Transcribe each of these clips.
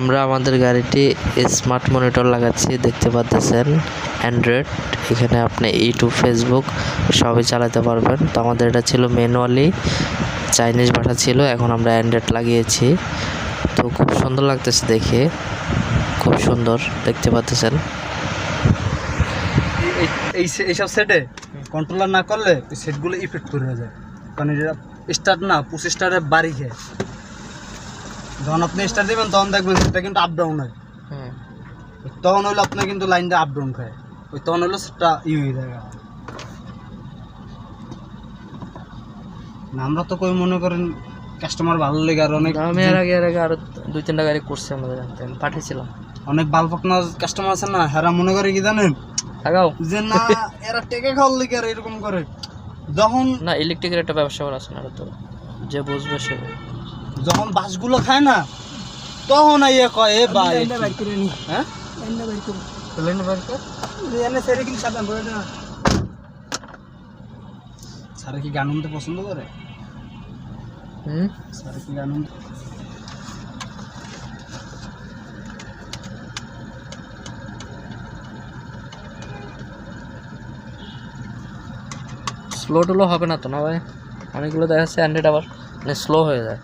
আমরা আমাদের গাড়িটি স্মার্ট মনিটর লাগাচ্ছি, দেখতে পাচ্ছেন অ্যান্ড্রয়েড এখানে আপনি ইউটিউব ফেসবুক সবই চালাতে পারবেন। তো আমাদের এটা ছিল ম্যানুয়ালি চাইনিজ ভাষা ছিল, এখন আমরা অ্যান্ড্রয়েড লাগিয়েছি। তো খুব সুন্দর লাগতেছে দেখে, খুব সুন্দর, দেখতে পাচ্ছেন এই- এই এইসব সেটে কন্ট্রোলার না করলে সেটগুলো ইফেক্ট করে যায়। কারণ এটা স্টার্ট না, পুশ স্টারে বাড়ি খেয়ে। যখন আপনি স্টার্ট দেবেন তখন দেখবেন সেটা কিন্তু আপ ডাউন হয়। তখন হলো আপনার কিন্তু লাইনটা আপ ডাউন খায়। ওই তখন হলো সেটা ই হয়ে যায়। না আমরা তো কই মনে করেন কাস্টমার ভালো লেগে আর অনেক আমি এর আগে এর আগে আরও দুই তিনটা গাড়ি করছি আমাদের আমি পাঠিয়েছিলাম। অনেক বাল পাকনা কাস্টমার আছে না হেরা মনে করে কি জানেন? লাগাও যে না এরা টেকে খাওয়ার লেগে আর এরকম করে। যখন না ইলেকট্রিকের একটা ব্যবসা করা আছে না তো। যে বুঝবে সে। যখন বাসগুলো খায় না তখন আইয়া কয় এ ভাই হ্যাঁ। স্যারে কি গান শুনতে পছন্দ করে? হুম? স্যারে কি গান স্লো টুলো হবে না তো না ভাই? অনেকগুলো দেখা যাচ্ছে অ্যান্ড্রয়েড আবার। মানে স্লো হয়ে যায়।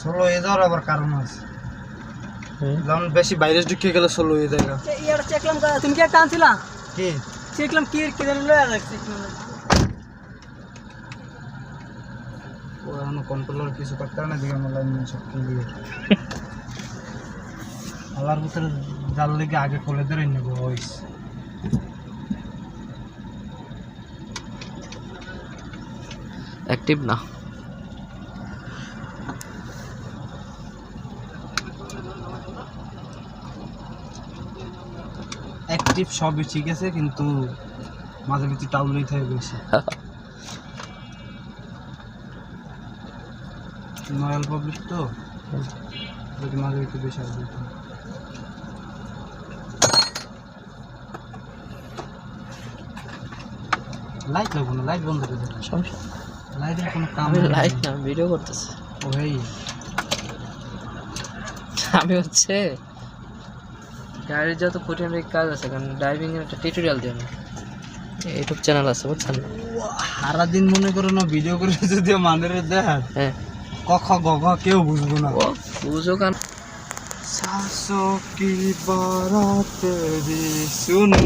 সোলো হয়ে যাওয়ার আবার কারণ আছে। যেমন বেশি বাইরে ঢুকে গেলে সোলো হয়ে যায় গা। তুমি কি একটা আনছিলা? কি? দেখলাম কি কি জানি লয়ে রাখছি ও এখনও কন্ট্রোলার কিছু করতে না দিকে আমার লাইন সব ক্লিয়ার আলার ভিতরে জাল লেগে আগে খুলে ধরে নেব ভয়েস অ্যাক্টিভ না? অ্যাক্টিভ সবই ঠিক আছে কিন্তু মাঝে ভিতরে টাউলেই থাকে বেশি। নয়াল পাবলিক তো? মাঝে ভিতরে বেশি আসবে। লাইট লাগবো না লাইট বন্ধ করে দেবো সমস্যা লাইটের কোনো কাম লাইট না ভিডিও করতেছি। ও ভাই আমি হচ্ছে ডায়েরির যত কঠিন কাজ আছে কারণ ড্রাইভিংয়ের একটা টিউটোরিয়াল দিয়ে ইউটিউব চ্যানেল আছে বুঝছেন? সারা দিন মনে করো না ভিডিও করে যদি মানের দেখার হ্যাঁ। কখ গখ কেউ বুঝব না। বুঝো কান। সাসো কি বারাতে দি শুনু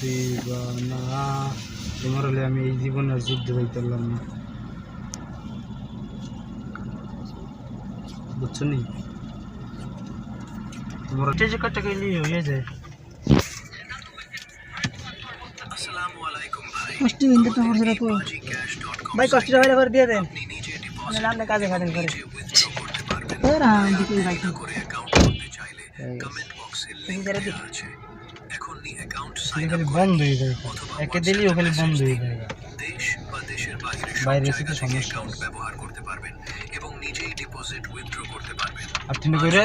দিবানা। তোমার হলে আমি এই জীবনের যুদ্ধ হইতে পারলাম না। বুঝছ নি? তোমার স্টেজ কাটতে গেলে হয়ে যায়। কষ্ট হিন্দু তো হচ্ছে রাখো ভাই কষ্ট হলে করে দিয়ে দেন। নাহলে আপনি কাজে খাটেন করে এর আম দিকে ভাই খালি বন্ধ হয়ে যায় একে দিলি ওখানে বন্ধ হয়ে যায় বাইরে এসে তো সমস্যা। আর তিনি কইরে?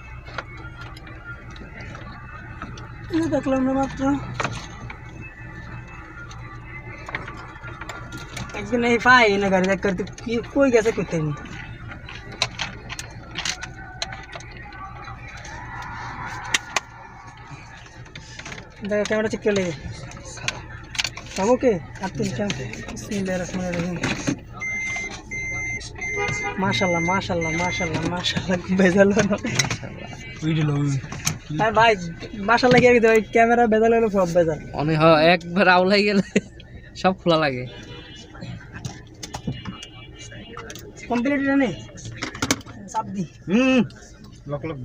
খুলছি দেখলাম না মাত্র একদিন এই পাই না গাড়ি দেখ করতে কি কই গেছে করতে নি দেখ ক্যামেরা চেক করে লেগে খাব কে আর তিন চার বিসমিল্লাহির রহমানির রহিম মাশাল্লাহ মাশাল্লাহ আর ভাই মাশাল্লাহ কি আর ওই ক্যামেরা বেজাল হলো সব বেজাল অনেক হয় একবার আউলাই গেলে সব খোলা লাগে। কমপ্লিট নেই চাপ দি। হুম লক লক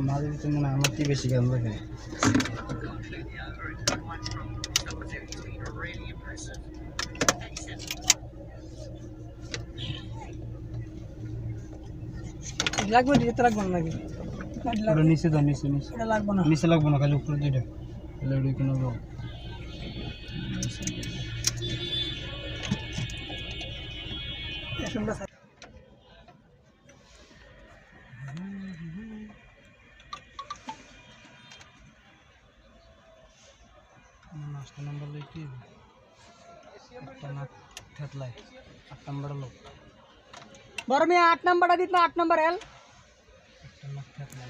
আমাদের তো মনে হয় আমার কি বেশি গান লাগে। লাগবে এটা লাগবে না নাকি? ওটা নিচে দাও নিচে নিচে। এটা লাগবে না। নিচে লাগবো না খালি উপরে দুইটা তাহলে ওটা কিনে দাও। নাম্বার লিখি একটা না থেতলাই আট নাম্বার লোক বড় মেয়ে আট নাম্বারটা দিত না আট নাম্বার এল একটা না থেতলাই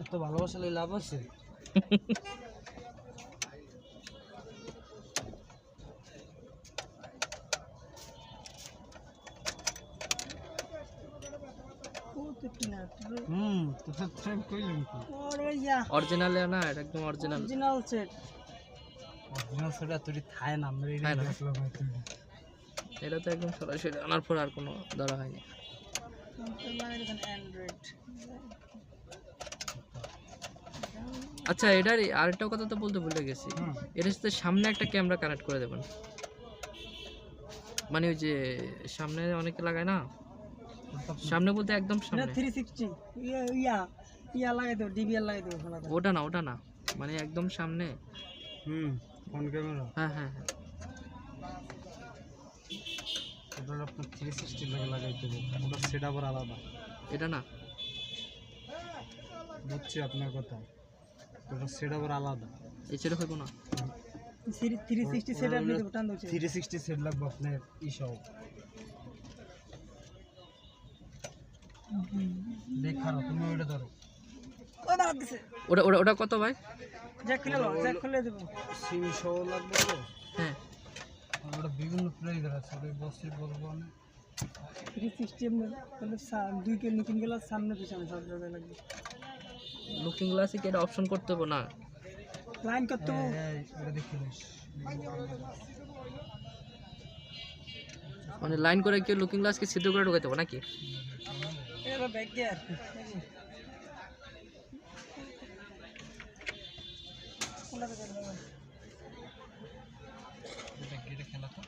এত ভালোবাসলে লাভ আছে হুম তো ইয়া অরিজিনাল না এটা একদম অরিজিনাল অরিজিনাল সেট অরিজিনাল সেটা তুই থায় না আমরা। দেখলাম এটা তো একদম সরাসরি আনার পর আর কোনো ধরা হয়নি। আচ্ছা এটার আরেকটা কথা তো বলতে ভুলে গেছি। এটার সাথে সামনে একটা ক্যামেরা কানেক্ট করে দেবেন। মানে ওই যে সামনে অনেকে লাগায় না? সামনে। বলতে একদম সামনে। থ্রি সিক্সটি ইয়া ইয়া ইয়া লাগাই দেবো ডিবিএল লাগাই দেবো শোনা ওটা না ওটা না। মানে একদম সামনে। হুম ফোন ক্যামেরা হ্যাঁ হ্যাঁ হ্যাঁ। ওটা আপনার থ্রি সিক্সটি লাগে লাগাইতে হবে। ওটা সেট আবার আলাদা। এটা না। বুঝছি আপনার কথা। ওটা সেট আবার আলাদা। এই ছেড়ে হইব না। থ্রি থ্রি সিক্সটি সেট আপনি দেবো টান দিচ্ছে থ্রি সিক্সটি সেট লাগবে আপনার ইসব দেখার তুমি ওইটা ধরো। ওই দাঁড়া দিছে। ওটা ওটা ওটা কত ভাই? জ্যাক খুলে লো জ্যাক খুলে দেবো। সিম সহ লাগবে তো? হ্যাঁ। ওটা বিভিন্ন প্রাইজের আছে ওটা বসে বলব আমি। থ্রি সিক্সটি মানে দুই কেজি তিন গেলাস সামনে পিছনে সব জায়গায় লাগবে। লুকিং গ্লাসে কি এটা অপশন করতে হবে না? লাইন করতে হবে। হ্যাঁ ওটা মানে লাইন করে কি লুকিং গ্লাসকে ছিদ্র করে ঢোকাতে হবে নাকি? এটা ব্যাগ দিয়ে আর কি কোনটা থেকে দেবো? এটা গেটে খেলা তো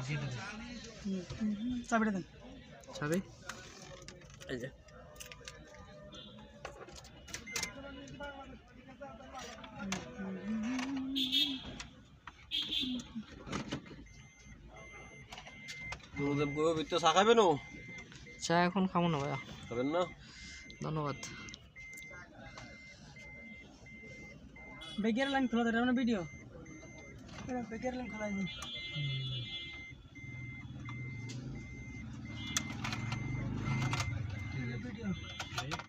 গেটে দে হুম, হুম, হুম, চাবিটা দেন ছাবি এই যে গুরুদেব গরু ভিতরে চা খাবেন চা এখন খাব না ভাইয়া। খাবেন না? ধন্যবাদ। বেগের লাইন খোলা দেবে না ভিডিও বেগের লাইন খোলা দিন ভিডিও